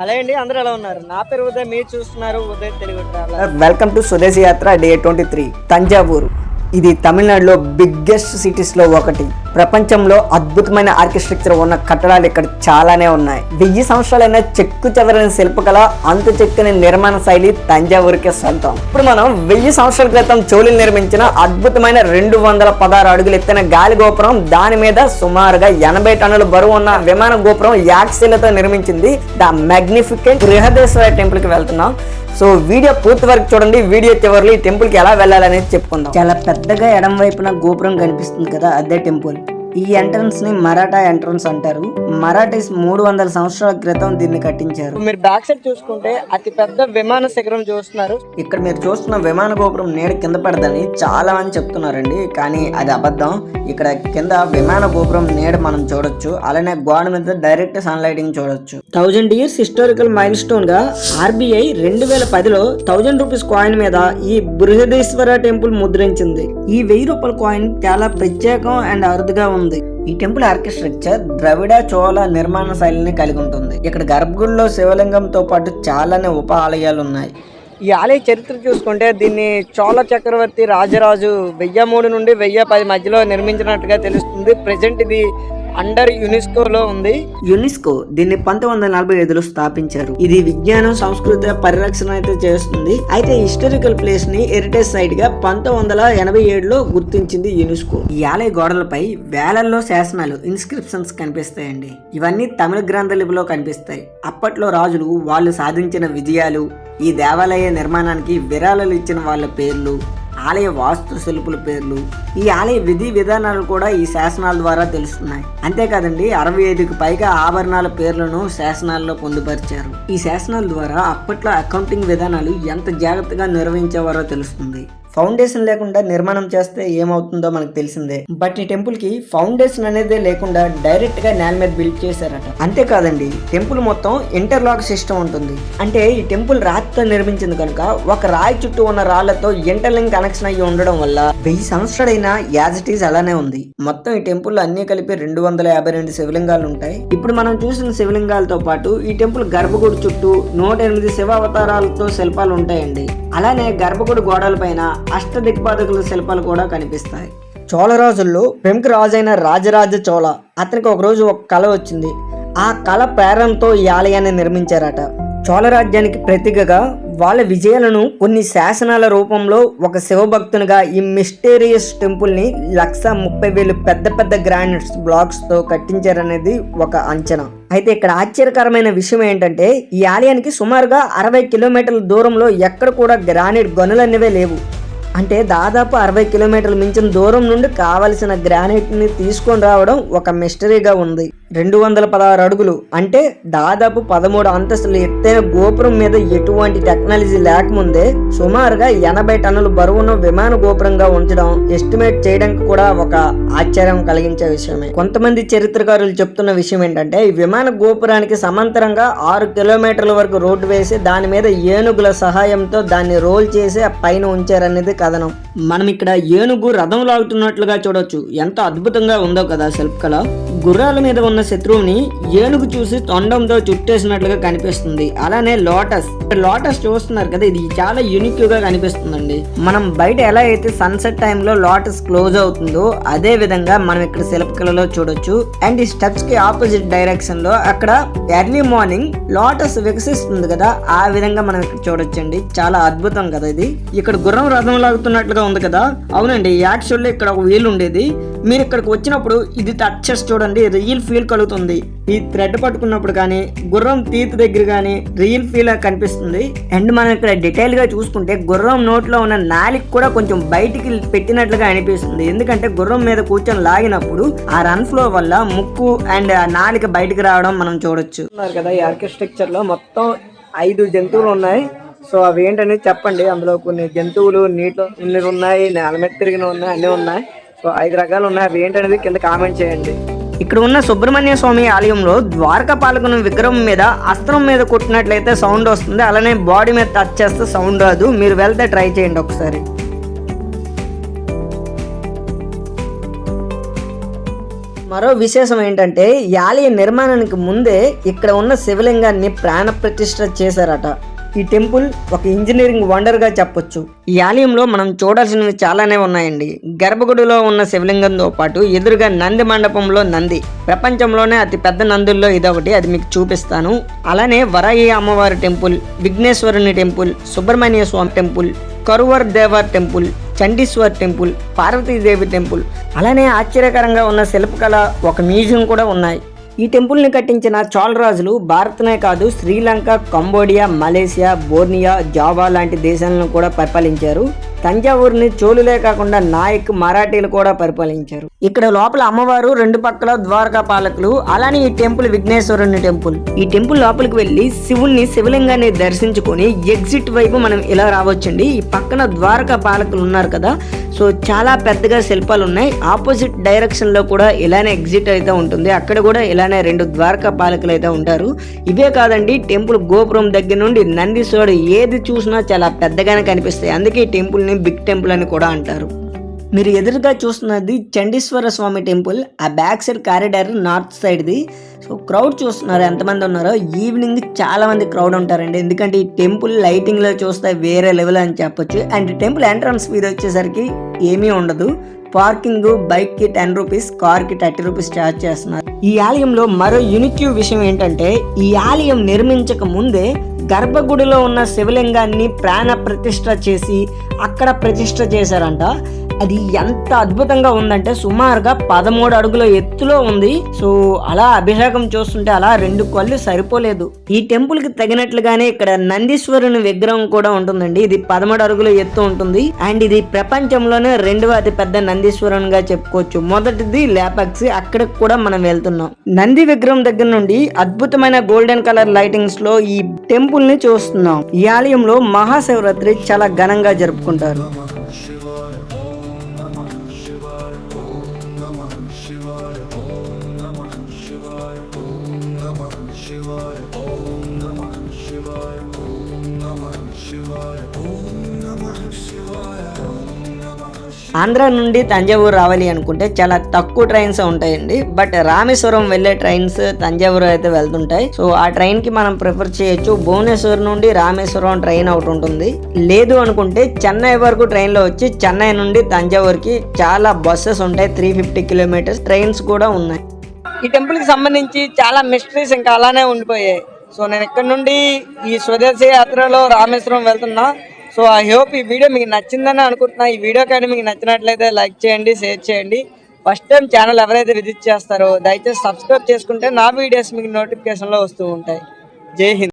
Hello అండి అందరూ ఎలా ఉన్నారు? నా పేరు ఉదయ్ మీరు చూస్తున్నారు ఉదయ్ తెలుగు వెల్కమ్ టు స్వదేశీ యాత్ర డే ట్వంటీ త్రీ తంజావూరు ఇది తమిళనాడులో బిగ్గెస్ట్ సిటీస్లో ఒకటి. ప్రపంచంలో అద్భుతమైన ఆర్కిటెక్చర్ ఉన్న కట్టడాలు ఇక్కడ చాలానే ఉన్నాయి. వెయ్యి సంవత్సరాలైన చెక్కు చెదరని శిల్పకళ అంతు చెక్కని నిర్మాణ శైలి తంజావూరుకే సొంతం. ఇప్పుడు మనం వెయ్యి సంవత్సరాల క్రితం చోళులు నిర్మించిన అద్భుతమైన రెండు వందల పదహారు అడుగులు ఎత్తిన గాలి గోపురం దాని మీద సుమారుగా ఎనభై టన్నుల బరువు ఉన్న విమాన గోపురం యాక్సిలతో నిర్మించింది ద మ్యాగ్నిఫికెంట్ గృహదేశ్వర టెంపుల్కి వెళ్తున్నాం. సో వీడియో పూర్తి వరకు చూడండి. వీడియో చివరిలో ఈ టెంపుల్కి ఎలా వెళ్ళాలనేది చెప్పుకుందాం. చాలా పెద్దగా ఎడం వైపున గోపురం కనిపిస్తుంది కదా అదే టెంపుల్. ఈ ఎంట్రన్స్ని మరాఠా ఎంట్రన్స్ అంటారు. మరాఠీస్ మూడు వందల సంవత్సరాల క్రితం దీన్ని కట్టించారు. మీరు బ్యాక్ సైడ్ చూసుకుంటే అతి పెద్ద విమాన శిఖరం చూస్తున్నారు. ఇక్కడ మీరు చూస్తున్న విమాన గోపురం నేడు కింద పడదని చాలా మంది చెప్తున్నారండి. కానీ అది అబద్ధం. ఇక్కడ కింద విమాన గోపురం నేడు మనం చూడొచ్చు. అలానే గోడ మీద డైరెక్ట్ సన్ లైటింగ్ చూడొచ్చు. థౌజండ్ ఇయర్స్ హిస్టారికల్ మైల్ స్టోన్గా ఆర్బీఐ రెండు వేల పదిలో థౌజండ్ రూపీస్ కాయిన్ మీద ఈ బృహదేశ్వర టెంపుల్ ముద్రించింది. ఈ వెయ్యి రూపాయల కాయిన్ చాలా ప్రత్యేకం అండ్ అరుదుగా ఉంది ఈ టెంపుల్ ఆర్కిటెక్చర్ ద్రవిడ చోళ నిర్మాణ శైలిని కలిగి ఉంటుంది. ఇక్కడ గర్భగుడిలో శివలింగంతో పాటు చాలానే ఉప ఆలయాలు ఉన్నాయి ఈ ఆలయ చరిత్ర చూసుకుంటే దీన్ని చోళ చక్రవర్తి రాజరాజు వెయ్యి మూడు నుండి వెయ్యి పది మధ్యలో నిర్మించినట్టుగా తెలుస్తుంది. ప్రజెంట్ ఇది అండర్ యునెస్కోలో ఉంది. యునెస్కో దీన్ని పంతొమ్మిది వందల నలభై ఐదులో స్థాపించారు. ఇది విజ్ఞానం సంస్కృతి పరిరక్షణ అయితే చేస్తుంది. అయితే హిస్టారికల్ ప్లేస్ని హెరిటేజ్ సైట్గా పంతొమ్మిది వందల ఎనభై ఏడులో గుర్తించింది యునెస్కో. ఈ ఆలయ గోడలపై వేలల్లో శాసనాలు ఇన్స్క్రిప్షన్స్ కనిపిస్తాయండి. ఇవన్నీ తమిళ గ్రంథ లిపిలో కనిపిస్తాయి. అప్పట్లో రాజులు వాళ్ళు సాధించిన విజయాలు ఈ దేవాలయ నిర్మాణానికి విరాళాలు ఇచ్చిన వాళ్ళ పేర్లు ఆలయ వాస్తు శిల్పుల పేర్లు ఈ ఆలయ విధి విధానాలు కూడా ఈ శాసనాల ద్వారా తెలుస్తున్నాయి. అంతేకాదండి అరవై ఐదుకు పైగా ఆభరణాల పేర్లను శాసనాల్లో పొందుపరిచారు. ఈ శాసనాల ద్వారా అప్పట్లో అకౌంటింగ్ విధానాలు ఎంత జాగ్రత్తగా నిర్వహించేవారో తెలుస్తుంది. ఫౌండేషన్ లేకుండా నిర్మాణం చేస్తే ఏమవుతుందో మనకు తెలిసిందే. బట్ ఈ టెంపుల్కి ఫౌండేషన్ అనేదే లేకుండా డైరెక్ట్గా నేల మీద బిల్డ్ చేశారట. అంతేకాదండి టెంపుల్ మొత్తం ఇంటర్లాక్ సిస్టమ్ ఉంటుంది. అంటే ఈ టెంపుల్ రాతితో నిర్మించింది కనుక ఒక రాయి చుట్టూ ఉన్న రాళ్ళతో ఇంటర్లింక్ కనెక్షన్ అయ్యి ఉండడం వల్ల వెయ్యి సంవత్సరాలైనా యాజ్ ఇట్ ఈస్ అలానే ఉంది. మొత్తం ఈ టెంపుల్ అన్ని కలిపి రెండు వందల యాభై రెండు శివలింగాలు ఉంటాయి ఇప్పుడు మనం చూసిన శివలింగాలతో పాటు ఈ టెంపుల్ గర్భగుడి చుట్టూ నూట ఎనిమిది శివ అవతారాలతో శిల్పాలు ఉంటాయండి. అలానే గర్భగుడి గోడల పైన అష్ట దిగ్బాధకుల శిల్పాలు కూడా కనిపిస్తాయి. చోళ రాజుల్లో ప్రముఖ రాజైన రాజరాజ చోళ అతనికి ఒక రోజు ఒక కళ వచ్చింది. ఆ కళ ప్రేరణతో ఈ ఆలయాన్ని నిర్మించారట. చోళ రాజ్యానికి ప్రతీకగా వాళ్ళ విజయాలను కొన్ని శాసనాల రూపంలో ఒక శివభక్తునిగా ఈ మిస్టీరియస్ టెంపుల్ని లక్ష ముప్పై వేలు పెద్ద పెద్ద గ్రానైట్స్ బ్లాక్స్తో కట్టించారనేది ఒక అంచనా. అయితే ఇక్కడ ఆశ్చర్యకరమైన విషయం ఏంటంటే ఈ ఆలయానికి సుమారుగా అరవై కిలోమీటర్ల దూరంలో ఎక్కడ కూడా గ్రానైట్ గనులన్నవే లేవు. అంటే దాదాపు అరవై కిలోమీటర్ల మించిన దూరం నుండి కావలసిన గ్రానైట్ని తీసుకొని రావడం ఒక మిస్టరీగా ఉంది. రెండు వందల పదహారు అడుగులు. అంటే దాదాపు పదమూడు అంతస్తులు ఎత్తైన గోపురం మీద ఎటువంటి టెక్నాలజీ లేకముందే సుమారుగా ఎనభై టన్నుల బరువును విమాన గోపురంగా ఉంచడం ఎస్టిమేట్ చేయడానికి కూడా ఒక ఆశ్చర్యం కలిగించే విషయమే. కొంతమంది చరిత్రకారులు చెప్తున్న విషయం ఏంటంటే ఈ విమాన గోపురానికి సమాంతరంగా ఆరు కిలోమీటర్ల వరకు రోడ్డు వేసి దాని మీద ఏనుగుల సహాయంతో దాన్ని రోల్ చేసి పైన ఉంచారనేది కథనం. మనం ఇక్కడ ఏనుగు రథం లాగుతున్నట్లుగా చూడొచ్చు. ఎంత అద్భుతంగా ఉందో కదా శిల్పకళ. గుర్రాల మీద ఉన్న శత్రువుని ఏనుగు చూసి తొండంతో చుట్టేసినట్లుగా కనిపిస్తుంది. అలానే లోటస్. లోటస్ చూస్తున్నారు కదా ఇది చాలా యూనిక్గా కనిపిస్తుందండి. మనం బయట ఎలా అయితే సన్సెట్ టైంలో లోటస్ క్లోజ్ అవుతుందో అదే విధంగా మనం ఇక్కడ శిల్పకళలో చూడొచ్చు. అండ్ ఈ స్టెప్స్కి ఆపోజిట్ డైరెక్షన్లో అక్కడ ఎర్లీ మార్నింగ్ లోటస్ వికసిస్తుంది కదా ఆ విధంగా మనం ఇక్కడ చూడొచ్చండి. చాలా అద్భుతం కదా ఇది. ఇక్కడ గుర్రం రథం లాగుతున్నట్లుగా ఉంది కదా. అవునండి యాక్చువల్లీ ఇక్కడ ఒక వీల్ ఉండేది. మీరు ఇక్కడికి వచ్చినప్పుడు ఇది టచ్ చేసి చూడండి. రియల్ ఫీల్ కలుగుతుంది. ఈ థ్రెడ్ పట్టుకున్నప్పుడు కానీ గుర్రం తీత్ దగ్గర కానీ రియల్ ఫీల్ కనిపిస్తుంది. అండ్ మనం ఇక్కడ డీటెయిల్గా చూసుకుంటే గుర్రం నోట్లో ఉన్న నాలికి కూడా కొంచెం బయటికి పెట్టినట్లుగా అనిపిస్తుంది. ఎందుకంటే గుర్రం మీద కూర్చొని లాగినప్పుడు ఆ రన్ ఫ్లో వల్ల ముక్కు అండ్ ఆ నాలిక బయటికి రావడం మనం చూడొచ్చు. కదా ఈ ఆర్కిటెక్చర్లో మొత్తం ఐదు జంతువులు ఉన్నాయి. సో అవి ఏంటనేది చెప్పండి. అందులో కొన్ని జంతువులు నీటిలో ఉన్నవి ఉన్నాయి నేల మీద తిరిగిన ఉన్నాయి అన్నీ ఉన్నాయి. సో ఐదు రకాలు ఉన్నాయి. అవి ఏంటనేది కింద కామెంట్ చేయండి. ఇక్కడ ఉన్న సుబ్రహ్మణ్య స్వామి ఆలయంలో ద్వారక పాలకుని విగ్రహం మీద అస్త్రం మీద కొట్టినట్లయితే సౌండ్ వస్తుంది. అలానే బాడీ మీద టచ్ చేస్తే సౌండ్ రాదు. మీరు వెళ్తే ట్రై చేయండి ఒకసారి. మరో విశేషం ఏంటంటే ఈ ఆలయ నిర్మాణానికి ముందే ఇక్కడ ఉన్న శివలింగాన్ని ప్రాణ ప్రతిష్ఠ చేశారట. ఈ టెంపుల్ ఒక ఇంజనీరింగ్ వండర్గా చెప్పొచ్చు. ఈ ఆలయంలో మనం చూడాల్సినవి చాలానే ఉన్నాయండి. గర్భగుడిలో ఉన్న శివలింగంతో పాటు ఎదురుగా నంది మండపంలో నంది. ప్రపంచంలోనే అతి పెద్ద నందుల్లో ఇదొకటి అది మీకు చూపిస్తాను. అలానే వరాయి అమ్మవారి టెంపుల్ విఘ్నేశ్వరుని temple Subrahmanya Swamy temple Karuvar Devar temple Chandeshwar temple Parvati Devi temple. అలానే ఆశ్చర్యకరంగా ఉన్న శిల్పకళ ఒక మ్యూజియం కూడా ఉన్నాయి. ఈ టెంపుల్ని కట్టించిన చోళ రాజులు భారత్నే కాదు Sri Lanka Cambodia Malaysia Borneo Java లాంటి దేశాలను కూడా పరిపాలించారు. తంజావూరుని చోళులే కాకుండా నాయక్ మరాఠీలు కూడా పరిపాలించారు. ఇక్కడ లోపల అమ్మవారు రెండు పక్కల ద్వారకా పాలకులు అలానే ఈ టెంపుల్ విఘ్నేశ్వరుని టెంపుల్. ఈ టెంపుల్ లోపలికి వెళ్ళి శివుణ్ణి శివలింగాన్ని దర్శించుకొని ఎగ్జిట్ వైపు మనం ఇలా రావచ్చండి. ఈ పక్కన ద్వారకా పాలకులు ఉన్నారు కదా సో చాలా పెద్దగా శిల్పాలు ఉన్నాయి. ఆపోజిట్ డైరెక్షన్లో కూడా ఇలానే ఎగ్జిట్ అయితే ఉంటుంది. అక్కడ కూడా ఇలానే రెండు ద్వారకా పాలకులు అయితే ఉంటారు. ఇవే కాదండి టెంపుల్ గోపురం దగ్గర నుండి నందీశ్వరుడు ఏది చూసినా చాలా పెద్దగానే కనిపిస్తాయి. అందుకే ఈ టెంపుల్ టెంపుల్ని బిగ్ టెంపుల్ అని కూడా అంటారు. మీరు ఎదురుగా చూస్తున్నది చండీశ్వర స్వామి టెంపుల్ ఆ బ్యాక్ సైడ్ కారిడార్ నార్త్ సైడ్ది. సో క్రౌడ్ చూస్తున్నారు ఎంతమంది ఉన్నారో. ఈవినింగ్ చాలా మంది క్రౌడ్ ఉంటారండి. ఎందుకంటే ఈ టెంపుల్ లైటింగ్లో చూస్తే వేరే లెవెల్ అని చెప్పొచ్చు. అండ్ టెంపుల్ ఎంట్రన్స్ ఫీజ్ వచ్చేసరికి ఏమీ ఉండదు. పార్కింగ్ బైక్కి టెన్ రూపీస్ కార్కి థర్టీ రూపీస్ ఛార్జ్ చేస్తున్నారు. ఈ ఆలయంలో మరో యూనిక్ విషయం ఏంటంటే ఈ ఆలయం నిర్మించక ముందే గర్భగుడిలో ఉన్న శివలింగాన్ని ప్రాణ ప్రతిష్ట చేసి అక్కడ ప్రతిష్ట చేశారంట. అది ఎంత అద్భుతంగా ఉందంటే సుమారుగా పదమూడు అడుగుల ఎత్తులో ఉంది. సో అలా అభిషేకం చూస్తుంటే అలా రెండు కళ్ళు సరిపోలేదు. ఈ టెంపుల్కి తగినట్లుగానే ఇక్కడ నందీశ్వరుని విగ్రహం కూడా ఉంటుందండి. ఇది పదమూడు అడుగుల ఎత్తు ఉంటుంది. అండ్ ఇది ప్రపంచంలోనే రెండవ అతి పెద్ద నందీశ్వరునిగా చెప్పుకోవచ్చు. మొదటిది లేపాక్స్ అక్కడికి కూడా మనం వెళ్తున్నాం. నంది విగ్రహం దగ్గర నుండి అద్భుతమైన గోల్డెన్ కలర్ లైటింగ్స్లో ఈ టెంపుల్ని చూస్తున్నాం. ఈ ఆలయంలో మహాశివరాత్రి చాలా ఘనంగా జరుపుకుంటారు. ఆంధ్ర నుండి తంజావూరు రావాలి అనుకుంటే చాలా తక్కువ ట్రైన్స్ ఉంటాయండి. బట్ రామేశ్వరం వెళ్ళే ట్రైన్స్ తంజావూరు అయితే వెళ్తుంటాయి. సో ఆ ట్రైన్కి మనం ప్రిఫర్ చేయొచ్చు భువనేశ్వర్ నుండి రామేశ్వరం ట్రైన్ ఒకటి ఉంటుంది. లేదు అనుకుంటే చెన్నై వరకు ట్రైన్లో వచ్చి చెన్నై నుండి తంజావూరుకి చాలా బస్సెస్ ఉంటాయి. త్రీ ఫిఫ్టీ కిలోమీటర్స్ ట్రైన్స్ కూడా ఉన్నాయి. ఈ టెంపుల్కి సంబంధించి చాలా మిస్టరీస్ ఇంకా అలానే ఉండిపోయాయి. సో నేను ఇక్కడ నుండి ఈ స్వదేశీ యాత్రలో రామేశ్వరం వెళ్తున్నా. సో ఐ హోప్ ఈ వీడియో మీకు నచ్చిందని అనుకుంటున్నా. ఈ వీడియో కానీ మీకు నచ్చినట్లయితే లైక్ చేయండి షేర్ చేయండి. ఫస్ట్ టైం ఛానల్ ఎవరైతే విజిట్ చేస్తారో దయచేసి సబ్స్క్రైబ్ చేసుకుంటే నా వీడియోస్ మీకు నోటిఫికేషన్లో వస్తూ ఉంటాయి. జై హింద్.